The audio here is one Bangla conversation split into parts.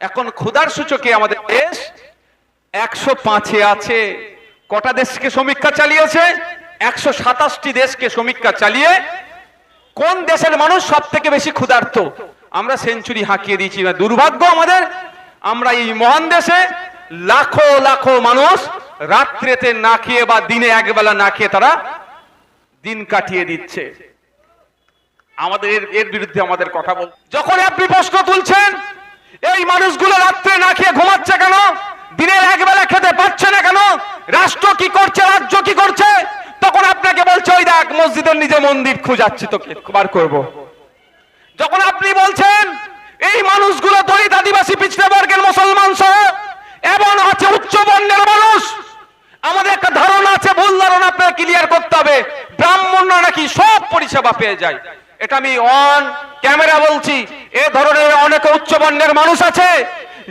এখন ক্ষুধার সূচকে আমাদের দেশ একশো পাঁচে আছে। কটা দেশকে সমীক্ষা চালিয়েছে? একশো সাতাশটি দেশকে সমীক্ষা চালিয়ে কোন দেশের মানুষ সব থেকে বেশি ক্ষুধার্ত? আমরা সেঞ্চুরি হাঁকিয়ে দিয়েছি। দুর্ভাগ্য আমাদের, আমরা এই মহান দেশে লাখো লাখো মানুষ রাত্রেতে না খেয়ে বা দিনে একবেলা না খেয়ে তারা দিন কাটিয়ে দিচ্ছে। আমাদের এর বিরুদ্ধে আমাদের কথা বল। যখন আপনি প্রশ্ন তুলছেন এই মানুষগুলো রাত্রে না খেয়ে ঘুমাচ্ছে কেন? দিনের একবেলা খেতে পাচ্ছে না কেন? রাষ্ট্র কি করছে, রাজ্য কি করছে? তখন আপনাকে বলছে, ওই দেখ, মসজিদের নিজে মন্দির খুঁজাচ্ছি তোকে বার করব। যখন আপনি বলছেন, এই মানুষগুলো দলিত আদিবাসী পিছড়ে বর্গের মুসলমান সহ এবং আছে, উচ্চ বর্ণের মানুষ। আমাদের একটা ধারণা আছে, ভুল ধারণা আপনাকে ক্লিয়ার করতে হবে। ব্রাহ্মণরা নাকি সব পরিষেবা পেয়ে যায়। এটা আমি অন ক্যামেরা বলছি। এ ধরনের অনেক উচ্চ বর্ণের মানুষ আছে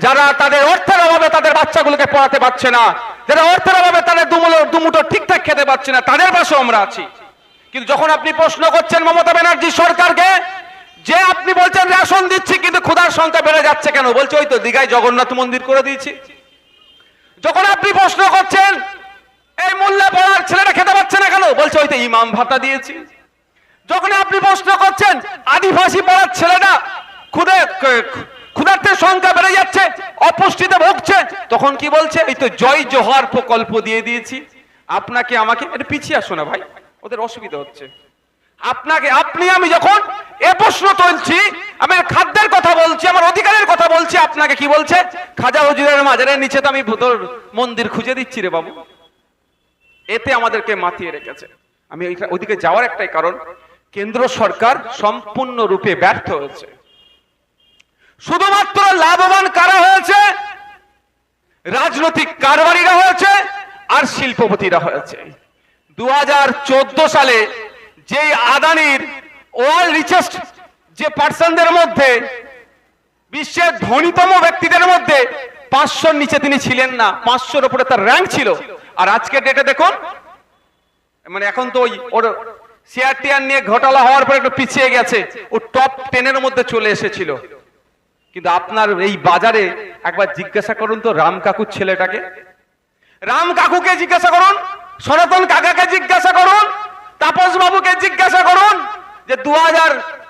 যারা তাদের অর্থের অভাবে তাদের বাচ্চাগুলোকে পড়াতে পারছে না। যারা অর্থের অভাবে তাদের দুমুলো, দুমুটো ঠিকঠাক খেতে পারছে না, তাদের পাশেও আমরা আছি। কিন্তু যখন আপনি প্রশ্ন করছেন মমতা ব্যানার্জি সরকারকে, যে আপনি বলছেন রেশন দিচ্ছি, কিন্তু ক্ষুধার সংখ্যা বেড়ে যাচ্ছে কেন? বলছে ওই তো দীঘায় জগন্নাথ মন্দির করে দিয়েছি। যখন আপনি প্রশ্ন করছেন, এই মূল্যে পড়ার ছেলেটা খেতে পাচ্ছে না কেন? বলছে ওই তো ইমাম ভাতা দিয়েছি। যখন আপনি প্রশ্ন করছেন, আদিবাসী পড়ার ছেলেটা খুদে ক্ষুধার্থের সংখ্যা বেড়ে যাচ্ছে, অপুষ্টিতে ভুগছে। তখন কি বলছে? এই তো জয় জোহার প্রকল্প দিয়ে দিয়েছি। আপনাকে আমাকে, এটা পিছিয়ে আসো না ভাই, ওদের অসুবিধা হচ্ছে। আপনাকে, আপনি, আমি যখন এ প্রশ্ন তুলছি, আমি খাদ্যের কথা বলছি, আমার অধিকারের কথা বলছি, আপনাকে কি বলছে? খাজা হুজুরের মাজারের নিচে তো আমি তোর মন্দির খুঁজে দিচ্ছি রে বাবু। এতে আমাদেরকে মাতিয়ে রেখেছে। আমি ওইদিকে যাওয়ার একটাই কারণ, কেন্দ্র সরকার সম্পূর্ণরূপে ব্যর্থ হয়েছে। শুধুমাত্র লাভবান কারা হয়েছে? রাজনৈতিক কারবারিরা হয়েছে আর শিল্পপতিরা হয়েছে। দুহাজার চোদ্দ সালে যেই আদানির ওয়ার্ল্ড রিচেস্ট যে পার্সনদের মধ্যে, বিশ্বের ধনীতম ব্যক্তিদের মধ্যে পাঁচশোর নিচে তিনি ছিলেন না, পাঁচশোর উপরে তার র্যাঙ্ক ছিল। আর আজকের ডেটে দেখুন মানে এখন তো ওই ওর শেয়ার টিয়ার নিয়ে ঘোটালা হওয়ার পর একটু পিছিয়ে গেছে, ও টপ টেনের মধ্যে চলে এসেছিল। কিন্তু আপনার এই বাজারে একবার জিজ্ঞাসা করুন তো রাম কাকুর ছেলেটাকে। রাম কাকুকে জিজ্ঞাসা করুন, সনাতন কাকাকে জিজ্ঞাসা করুন, তাপস বাবুকে জিজ্ঞাসা করুন যে দু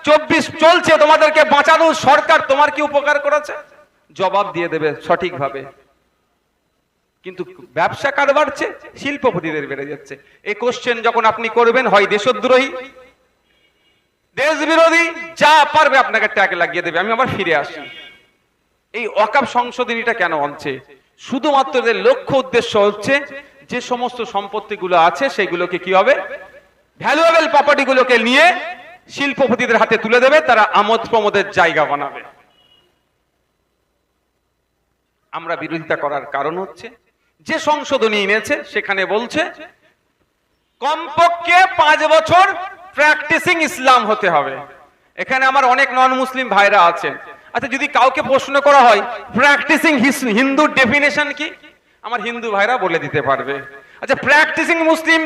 চব্বিশ চলছে, তোমাদেরকে বাঁচানো সরকার তোমার কি উপকার করেছে? জবাব দিয়ে দেবে সঠিকভাবে। কিন্তু ব্যবসা কার বাড়ছে শিল্পপতিদের বেড়ে যাচ্ছে। এই কোশ্চেন যখন আপনি করবেন, হয় দেশদ্রোহী দেশ বিরোধী যা পারবে আপনাকে ট্যাগ লাগিয়ে দেবে, আমি আবার ফিরে আসি। এই অকাপ সংশোধনীটা কেন আনছে শুধুমাত্র এদের লক্ষ্য উদ্দেশ্য হচ্ছে যে সমস্ত সম্পত্তিগুলো আছে সেগুলোকে কি হবে? ভ্যালুয়েবল প্রপার্টিগুলোকে নিয়ে শিল্পপতিদের হাতে তুলে দেবে, তারা আমোদ প্রমোদের জায়গা বানাবে। আমরা বিরোধিতা করার কারণ হচ্ছে, যে সংশোধনী এনেছে সেখানে বলছে, কমপক্ষে পাঁচ বছর প্র্যাকটিসিং ইসলাম হতে হবে। এখানে আমার অনেক নন মুসলিম ভাইরা আছেন। আচ্ছা যদি কাউকে প্রশ্ন করা হয় প্র্যাকটিসিং হিন্দুর ডেফিনেশন কি? আমার হিন্দু ভাইরা বলে দিতে পারবে। আচ্ছা প্র্যাকটিসিং মুসলিম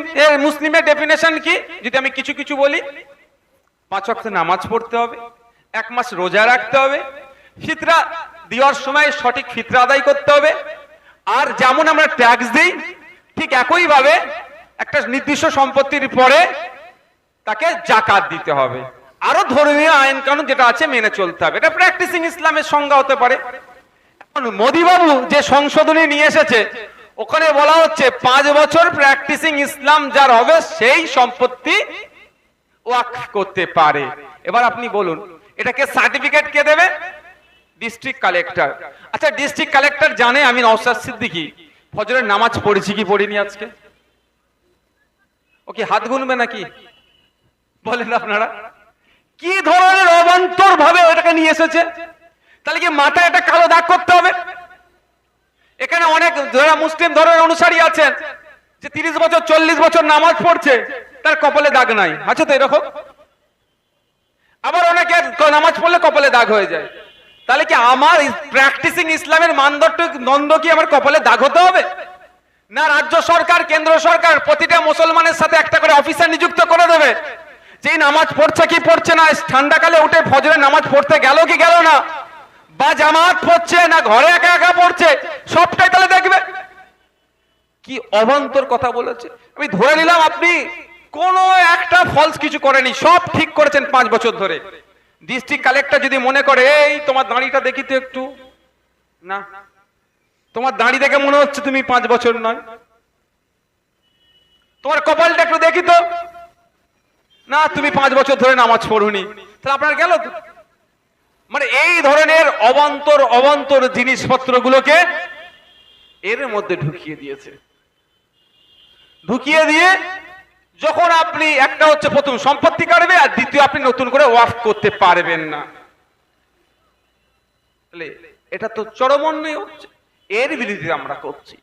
মুসলিমের ডেফিনেশন কি? যদি আমি কিছু কিছু বলি, পাঁচ ওয়াক্ত নামাজ পড়তে হবে, এক মাস রোজা রাখতে হবে, ফিতরা দেওয়ার সময় সঠিক ফিতরা আদায় করতে হবে, আর যেমন আমরা ট্যাক্স দিই, ঠিক একইভাবে একটা নির্দিষ্ট সম্পত্তির পরে তাকে জাকাত দিতে হবে। আরও ধর্মীয় আইন কানুন যেটা আছে মেনে চলতে হবে। এটা প্র্যাকটিসিং ইসলামের সংজ্ঞা হতে পারে। এখন মোদিবাবু যে সংশোধনী নিয়ে এসেছে, ওখানে বলা হচ্ছে পাঁচ বছর প্র্যাকটিসিং ইসলাম যার হবে সেই সম্পত্তি ওয়াকফ করতে পারে। এবার আপনি বলুন, এটাকে সার্টিফিকেট কে দেবে? ডিস্ট্রিক্ট কালেক্টর আচ্ছা ডিস্ট্রিক্ট কালেক্টর জানে আমি নওসাদ সিদ্দিকি। ফজরের নামাজ পড়েছি কি পড়িনি আজকে? ও কি হাত গুনবে নাকি? বলেন আপনারা, কি ধরনের অবান্তর ভাবে ওটাকে নিয়ে এসেছে? তাহলে কি মাথায় একটা কালো দাগ করতে হবে? এখানে অনেক যারা মুসলিম ধর্মের অনুসারী আছেন, যে তিরিশ বছর, চল্লিশ বছর নামাজ পড়ছে, তার কপালে দাগ নাই। আছে তো এরকম? আবার অনেকে নামাজ পড়লে কপালে দাগ হয়ে যায়। তাহলে কি আমার প্র্যাকটিসিং ইসলামের মানদণ্ড নন্দ কি আমার কপালে দাগ হতে হবে? না রাজ্য সরকার, কেন্দ্র সরকার প্রতিটা মুসলমানের সাথে একটা করে অফিসার নিযুক্ত করে দেবে? যেই নামাজ পড়ছে কি পড়ছে না ঠান্ডাকালে উঠে ফজরের নামাজ পড়তে গেল কি গেল না? বা জামাত পড়ছে না ঘরে একা একা পড়ছে, সবটাই তাহলে দেখবে। কি অবান্তর কথা বলেছে। আমি ধরে নিলাম আপনি কোনো একটা ফলস কিছু করেনি, সব ঠিক করেছেন পাঁচ বছর ধরে। ডিস্ট্রিক্ট কালেক্টর যদি মনে করে, এই, তোমার দাঁড়িটা দেখি তো একটু। না। তোমার দাঁড়ি দেখে মনে হচ্ছে তুমি পাঁচ বছর নয়। তোমার কপালটা একটু দেখি তো। না, তুমি পাঁচ বছর ধরে নামাজ পড়ুনি। তাহলে আপনার গেল মানে এই ধরনের অবান্তর অবান্তর জিনিসপত্রগুলোকে এর মধ্যে ঢুকিয়ে দিয়েছে। ঢুকিয়ে দিয়ে যখন আপনি একটা হচ্ছে প্রথম সম্পত্তি কাটবে আর দ্বিতীয় আপনি নতুন করে ওয়াফ করতে পারবেন না। এটা তো চরম হচ্ছে। এর বিরোধিতা আমরা করছি।